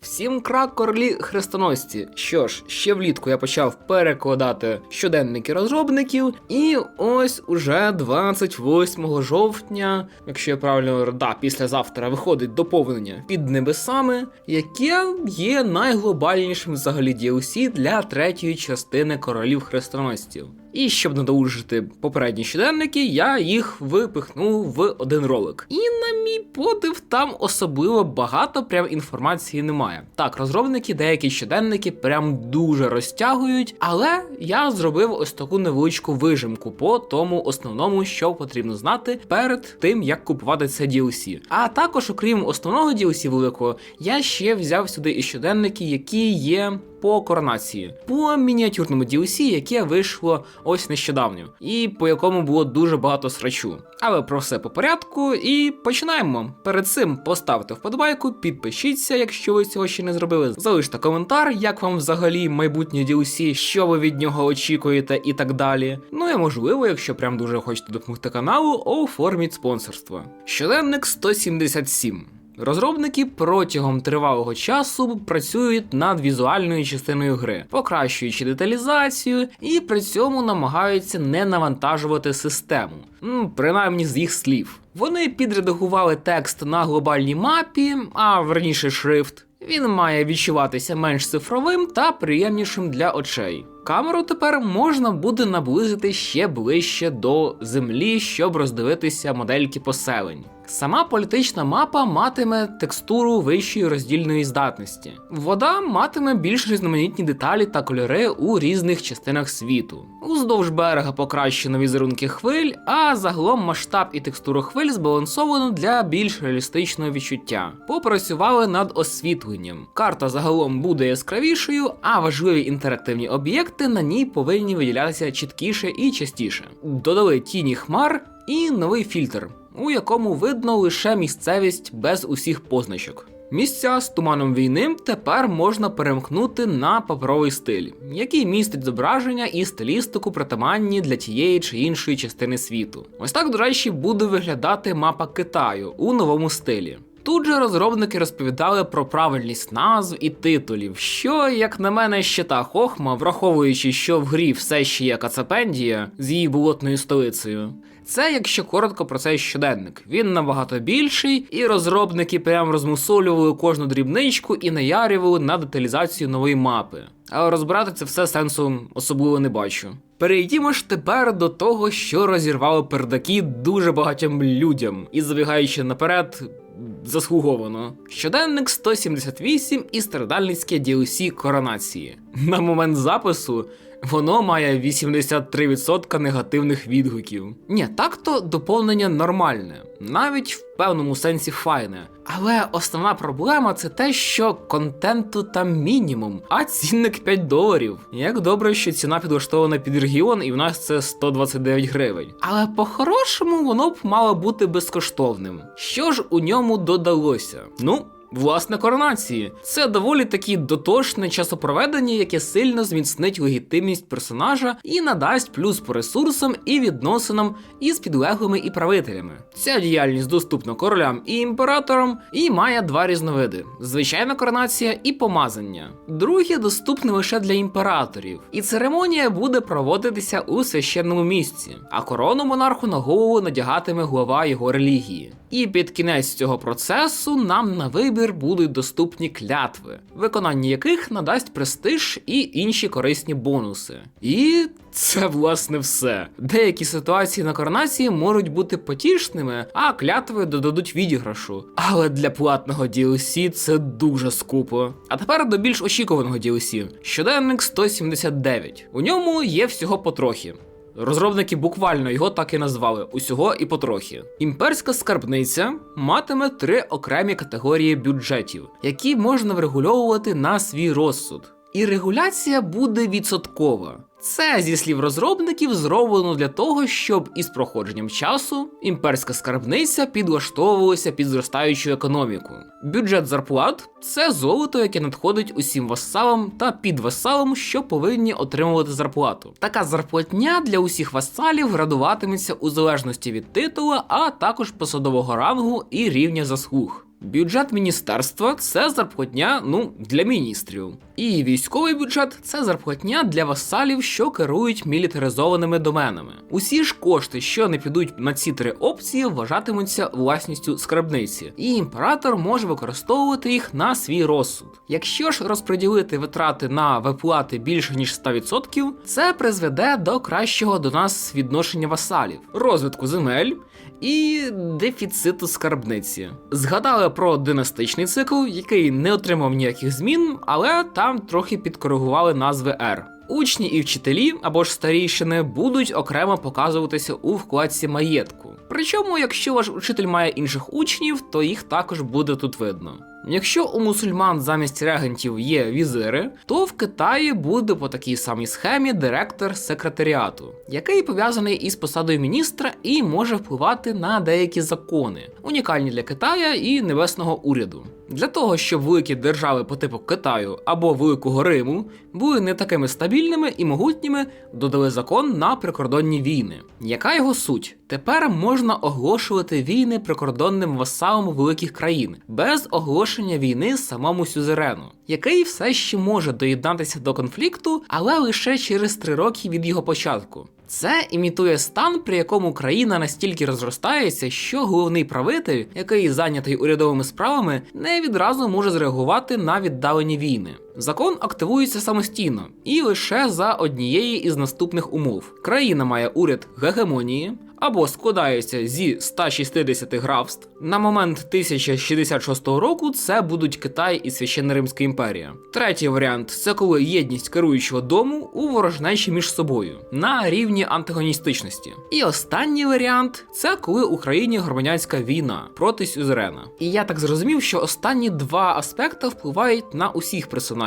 Всім крак королі хрестоносці. Що ж, ще влітку я почав перекладати щоденники розробників, і ось уже 28 жовтня, якщо я правильно да, післязавтра виходить доповнення під небесами, яке є найглобальнішим взагалі DLC для третьої частини королів хрестоносців. І щоб надолужити попередні щоденники, я їх випихнув в один ролик. І на мій подив, там особливо багато прям інформації немає. Так, розробники деякі щоденники прям дуже розтягують, але я зробив ось таку невеличку вижимку по тому основному, що потрібно знати перед тим, як купувати це DLC. А також, окрім основного DLC великого, я ще взяв сюди і щоденники, які є по коронації, по мініатюрному DLC, яке вийшло ось нещодавно, і по якому було дуже багато срачу. Але про все по порядку і починаємо. Перед цим поставте вподобайку, підпишіться, якщо ви цього ще не зробили. Залиште коментар, як вам взагалі майбутнє DLC, що ви від нього очікуєте, і так далі. Ну і можливо, якщо прям дуже хочете допомогти каналу, оформіть спонсорство. Щоденник 177. Розробники протягом тривалого часу працюють над візуальною частиною гри, покращуючи деталізацію, і при цьому намагаються не навантажувати систему, принаймні з їх слів. Вони підредагували текст на глобальній мапі, а верніше шрифт. Він має відчуватися менш цифровим та приємнішим для очей. Камеру тепер можна буде наблизити ще ближче до землі, щоб роздивитися модельки поселень. Сама політична мапа матиме текстуру вищої роздільної здатності. Вода матиме більш різноманітні деталі та кольори у різних частинах світу. Уздовж берега покращено візерунки хвиль, а загалом масштаб і текстуру хвиль збалансовано для більш реалістичного відчуття. Попрацювали над освітленням. Карта загалом буде яскравішою, а важливі інтерактивні об'єкти на ній повинні виділятися чіткіше і частіше. Додали тіні хмар і новий фільтр у якому видно лише місцевість без усіх позначок. Місця з туманом війни тепер можна перемкнути на паперовий стиль, який містить зображення і стилістику притаманні для тієї чи іншої частини світу. Ось так, до речі, буде виглядати мапа Китаю у новому стилі. Тут же розробники розповідали про правильність назв і титулів, що, як на мене, ще та хохма, враховуючи, що в грі все ще є Кацапендія з її болотною столицею. Це, якщо коротко про цей щоденник. Він набагато більший, і розробники прям розмусолювали кожну дрібничку і наярювали на деталізацію нової мапи. Але розбирати це все сенсу особливо не бачу. Перейдімо ж тепер до того, що розірвало пердаки дуже багатьом людям, і забігаючи наперед. Заслуговано. Щоденник 178 і страдальницьке DLC коронації. На момент запису воно має 83% негативних відгуків. Ні, так-то доповнення нормальне, навіть в певному сенсі файне. Але основна проблема це те, що контенту там мінімум, а цінник 5 доларів. Як добре, що ціна підлаштована під регіон, і в нас це 129 гривень. Але по-хорошому воно б мало бути безкоштовним. Що ж у ньому додалося? Ну. Власне, коронації це доволі таки дотошне часопроведення, яке сильно зміцнить легітимність персонажа і надасть плюс по ресурсам і відносинам із підлеглими і правителями. Ця діяльність доступна королям і імператорам і має два різновиди: звичайна коронація і помазання. Друге доступне лише для імператорів, і церемонія буде проводитися у священному місці, а корону монарху на голову надягатиме глава його релігії. І під кінець цього процесу нам на вибір будуть доступні клятви, виконання яких надасть престиж і інші корисні бонуси. І це власне все. Деякі ситуації на коронації можуть бути потішними, а клятви додадуть відіграшу. Але для платного DLC це дуже скупо. А тепер до більш очікуваного DLC. щоденник 179. У ньому є всього потрохи. Розробники буквально його так і назвали усього і потрохи. Імперська скарбниця матиме три окремі категорії бюджетів, які можна врегульовувати на свій розсуд. І регуляція буде відсоткова. Це, зі слів розробників, зроблено для того, щоб із проходженням часу імперська скарбниця підлаштовувалася під зростаючу економіку. Бюджет зарплат це золото, яке надходить усім васалам та підвасалам, що повинні отримувати зарплату. Така зарплатня для усіх васалів градуватиметься у залежності від титула, а також посадового рангу і рівня заслуг. Бюджет міністерства це зарплатня ну для міністрів. І військовий бюджет це зарплатня для васалів, що керують мілітаризованими доменами. Усі ж кошти, що не підуть на ці три опції, вважатимуться власністю скарбниці, і імператор може використовувати їх на свій розсуд. Якщо ж розподілити витрати на виплати більше ніж 100%, це призведе до кращого до нас відношення васалів, розвитку земель і дефіциту скарбниці. Згадали про династичний цикл, який не отримав ніяких змін, але там трохи підкоригували назви R. Учні і вчителі або ж старійшини будуть окремо показуватися у вкладці маєтку. Причому, якщо ваш учитель має інших учнів, то їх також буде тут видно. Якщо у мусульман замість регентів є візири, то в Китаї буде по такій самій схемі директор секретаріату, який пов'язаний із посадою міністра і може впливати на деякі закони, унікальні для Китая і небесного уряду. Для того, щоб великі держави по типу Китаю або Великого Риму були не такими стабільними і могутніми, додали закон на прикордонні війни. Яка його суть? Тепер можна оголошувати війни прикордонним васалам великих країн без оголошення війни самому сюзерену, який все ще може доєднатися до конфлікту, але лише через три роки від його початку. Це імітує стан, при якому країна настільки розростається, що головний правитель, який зайнятий урядовими справами, не відразу може зреагувати на віддалені війни. Закон активується самостійно і лише за однієї із наступних умов: країна має уряд гегемонії. Або складається зі 160 графств. На момент 1066 року це будуть Китай і Священна Римська імперія. Третій варіант це коли єдність керуючого дому у ворожнечі між собою на рівні антагоністичності. І останній варіант це коли Україні громадянська війна проти сюзерена. І я так зрозумів, що останні два аспекти впливають на усіх персонажів,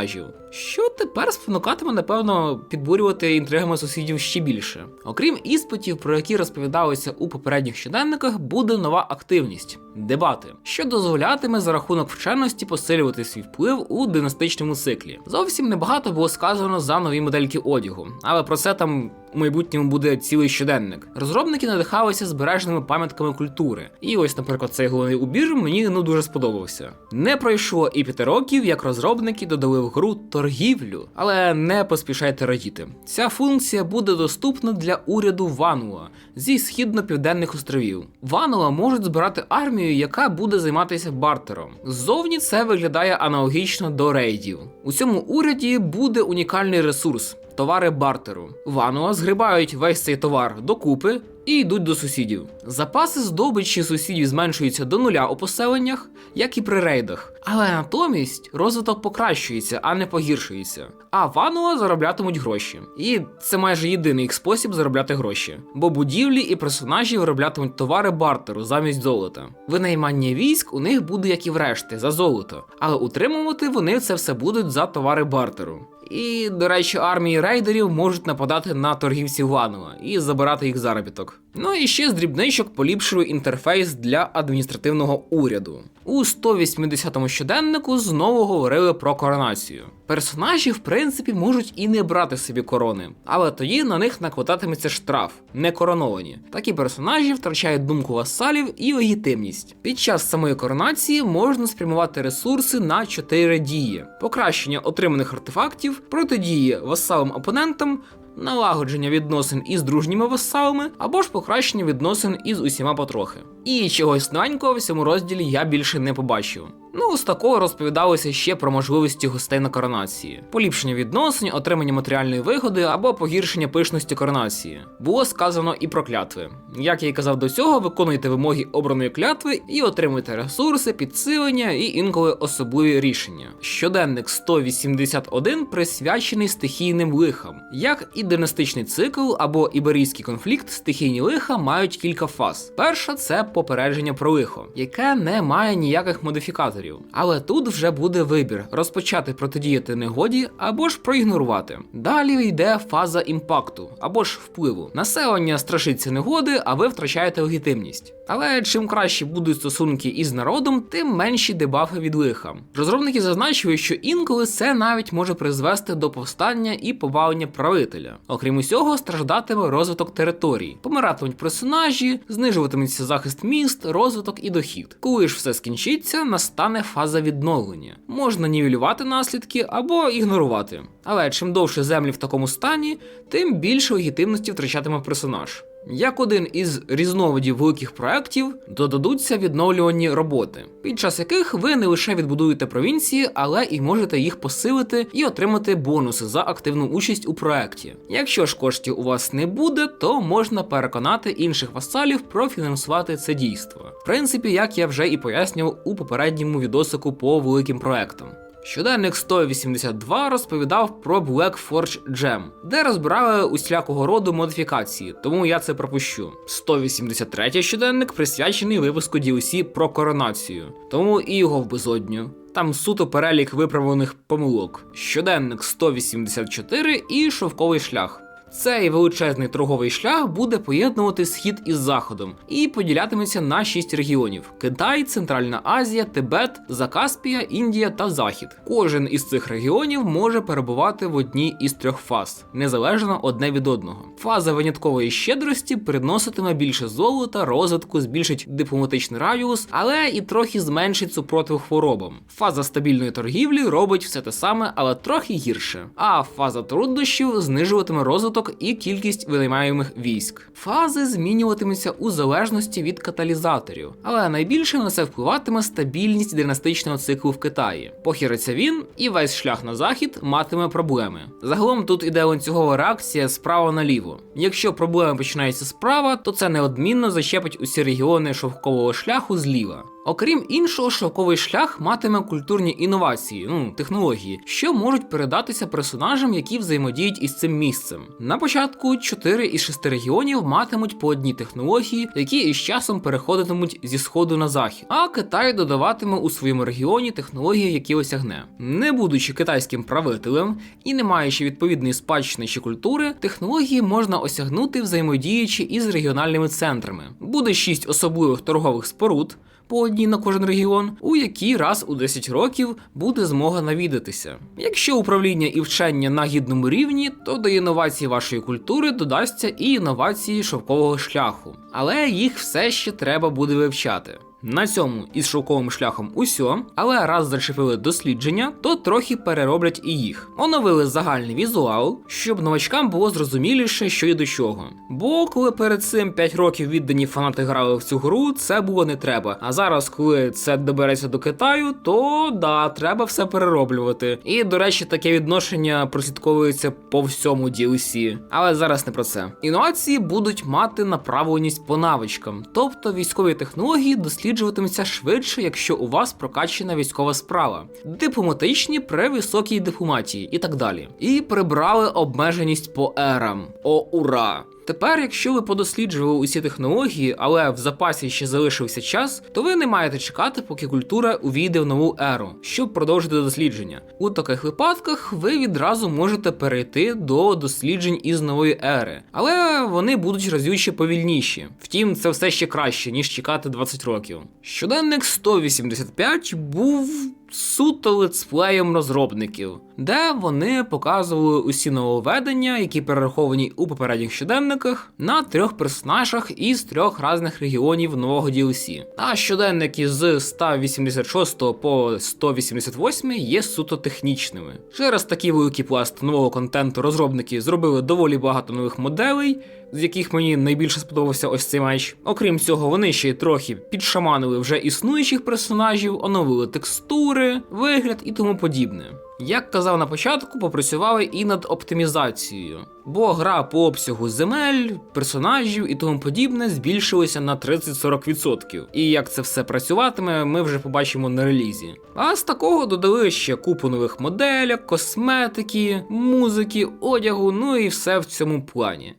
що тепер спонукатиме, напевно, підбурювати інтригами сусідів ще більше. Окрім іспитів, про які розповідалося у попередніх щоденниках, буде нова активність дебати, що дозволятиме за рахунок вченості посилювати свій вплив у династичному циклі. Зовсім небагато було сказано за нові модельки одягу, але про це там у майбутньому буде цілий щоденник. Розробники надихалися збереженими пам'ятками культури. І ось, наприклад, цей головний убір мені ну дуже сподобався. Не пройшло і п'яти років, як розробники додали в гру торгівлю, але не поспішайте радіти. Ця функція буде доступна для уряду Вануа зі східно-південних островів. Вануа можуть збирати армію, яка буде займатися бартером. Ззовні це виглядає аналогічно до рейдів. У цьому уряді буде унікальний ресурс. Товари бартеру. Вануа згрібають весь цей товар докупи і йдуть до сусідів. Запаси здобичі сусідів зменшуються до нуля у поселеннях, як і при рейдах. Але натомість розвиток покращується, а не погіршується. А Вануа зароблятимуть гроші. І це майже єдиний їх спосіб заробляти гроші. Бо будівлі і персонажі вироблятимуть товари бартеру замість золота. Винаймання військ у них буде, як і врешті, за золото. Але утримувати вони це все будуть за товари бартеру. І, до речі, армії рейдерів можуть нападати на торгівців Вануа і забирати їх заробіток. Ну і ще з дрібничок поліпшує інтерфейс для адміністративного уряду. У 180-му щоденнику знову говорили про коронацію. Персонажі, в принципі, можуть і не брати собі корони, але тоді на них накладатиметься штраф, не короновані. Такі персонажі втрачають думку васалів і легітимність. Під час самої коронації можна спрямувати ресурси на 4 дії: покращення отриманих артефактів, протидії васалам-опонентам, налагодження відносин із дружніми васалами або ж покращення відносин із усіма потрохи. І чогось новенького в цьому розділі я більше не побачив. Ну, з такого розповідалося ще про можливості гостей на коронації, поліпшення відносин, отримання матеріальної вигоди або погіршення пишності коронації. Було сказано і про клятви. Як я і казав до цього, виконуйте вимоги обраної клятви і отримуйте ресурси, підсилення і інколи особливі рішення. Щоденник 181 присвячений стихійним лихам, як і династичний цикл або іберійський конфлікт стихійні лиха мають кілька фаз. Перша це попередження про лихо, яке не має ніяких модифікаторів. Але тут вже буде вибір розпочати протидіяти негоді або ж проігнорувати. Далі йде фаза імпакту або ж впливу. Населення страшиться негоди, а ви втрачаєте легітимність. Але чим краще будуть стосунки із народом, тим менші дебафи від лиха. Розробники зазначили, що інколи це навіть може призвести до повстання і повалення правителя. Окрім усього, страждатиме розвиток територій, помиратимуть персонажі, знижуватиметься захист міст, розвиток і дохід. Коли ж все скінчиться, настане фаза відновлення. Можна нівелювати наслідки або ігнорувати. Але чим довше землі в такому стані, тим більше легітимності втрачатиме персонаж. Як один із різновидів великих проєктів додадуться відновлювані роботи, під час яких ви не лише відбудуєте провінції, але і можете їх посилити і отримати бонуси за активну участь у проєкті. Якщо ж коштів у вас не буде, то можна переконати інших васалів профінансувати це дійство. В принципі, як я вже і пояснював у попередньому відосику по великим проектам. Щоденник 182 розповідав про Black Forge Gem, де розбирали усілякого роду модифікації, тому я це пропущу. 183 щоденник присвячений випуску DLC про коронацію, тому і його в безодню. Там суто перелік виправлених помилок. Щоденник 184 і шовковий шлях. Цей величезний торговий шлях буде поєднувати схід із заходом і поділятиметься на шість регіонів: Китай, Центральна Азія, Тибет, Закаспія, Індія та Захід. Кожен із цих регіонів може перебувати в одній із трьох фаз, незалежно одне від одного. Фаза виняткової щедрості приноситиме більше золота, розвитку, збільшить дипломатичний радіус, але і трохи зменшить супротив хворобам. Фаза стабільної торгівлі робить все те саме, але трохи гірше. А фаза труднощів знижуватиме розвиток і кількість винаймаємих військ. Фази змінюватимуться у залежності від каталізаторів, але найбільше на це впливатиме стабільність династичного циклу в Китаї. Похириться він, і весь шлях на захід матиме проблеми. Загалом тут іде ланцюгова реакція справа наліво. Якщо проблеми починаються справа, то це неодмінно зачепить усі регіони шовкового шляху зліва. Окрім іншого, шовковий шлях матиме культурні інновації, ну технології, що можуть передатися персонажам, які взаємодіють із цим місцем. На початку 4 із 6 регіонів матимуть по одній технології, які із часом переходитимуть зі сходу на захід. А Китай додаватиме у своєму регіоні технології, які осягне. Не будучи китайським правителем і не маючи відповідної спадщини чи культури, технології можна осягнути взаємодіючи із регіональними центрами. Буде 6 особливих торгових споруд по одній на кожен регіон, у який раз у 10 років буде змога навідатися. Якщо управління і вчення на гідному рівні, то до інновацій вашої культури додасться і інновації шовкового шляху, але їх все ще треба буде вивчати. На цьому із шовковим шляхом усьо, але раз зачепили дослідження, то трохи перероблять і їх. Оновили загальний візуал, щоб новачкам було зрозуміліше, що і до чого. Бо коли перед цим 5 років віддані фанати грали в цю гру, це було не треба. А зараз, коли це добереться до Китаю, то да, треба все перероблювати. І до речі, таке відношення прослідковується по всьому DLC. Але зараз не про це. Інновації будуть мати направленість по навичкам, тобто військові технології досліджуватимуться швидше, якщо у вас прокачена військова справа, дипломатичні при високій дипломатії і так далі. І прибрали обмеженість по ерам. О, ура! Тепер, якщо ви подосліджували усі технології, але в запасі ще залишився час, то ви не маєте чекати, поки культура увійде в нову еру, щоб продовжити дослідження. У таких випадках ви відразу можете перейти до досліджень із нової ери, але вони будуть разюче повільніші. Втім, це все ще краще, ніж чекати 20 років. Щоденник 185 був суто летсплеєм розробників, де вони показували усі нововведення, які перераховані у попередніх щоденниках, на трьох персонажах із трьох різних регіонів нового DLC. А щоденники з 186 по 188 є суто технічними. Через такий великий пласт нового контенту розробники зробили доволі багато нових моделей. З яких мені найбільше сподобався ось цей меч. Окрім цього, вони ще й трохи підшаманили вже існуючих персонажів, оновили текстури, вигляд і тому подібне. Як казав на початку, попрацювали і над оптимізацією, бо гра по обсягу земель, персонажів і тому подібне збільшилася на 30-40%. І як це все працюватиме, ми вже побачимо на релізі. А з такого додали ще купу нових моделек, косметики, музики, одягу, ну і все в цьому плані.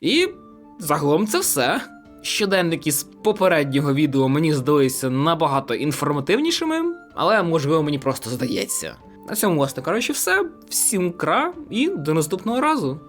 І загалом це все. Щоденники з попереднього відео мені здалися набагато інформативнішими, але можливо мені просто здається. На цьому, власне коротше, все. Всім кра і до наступного разу.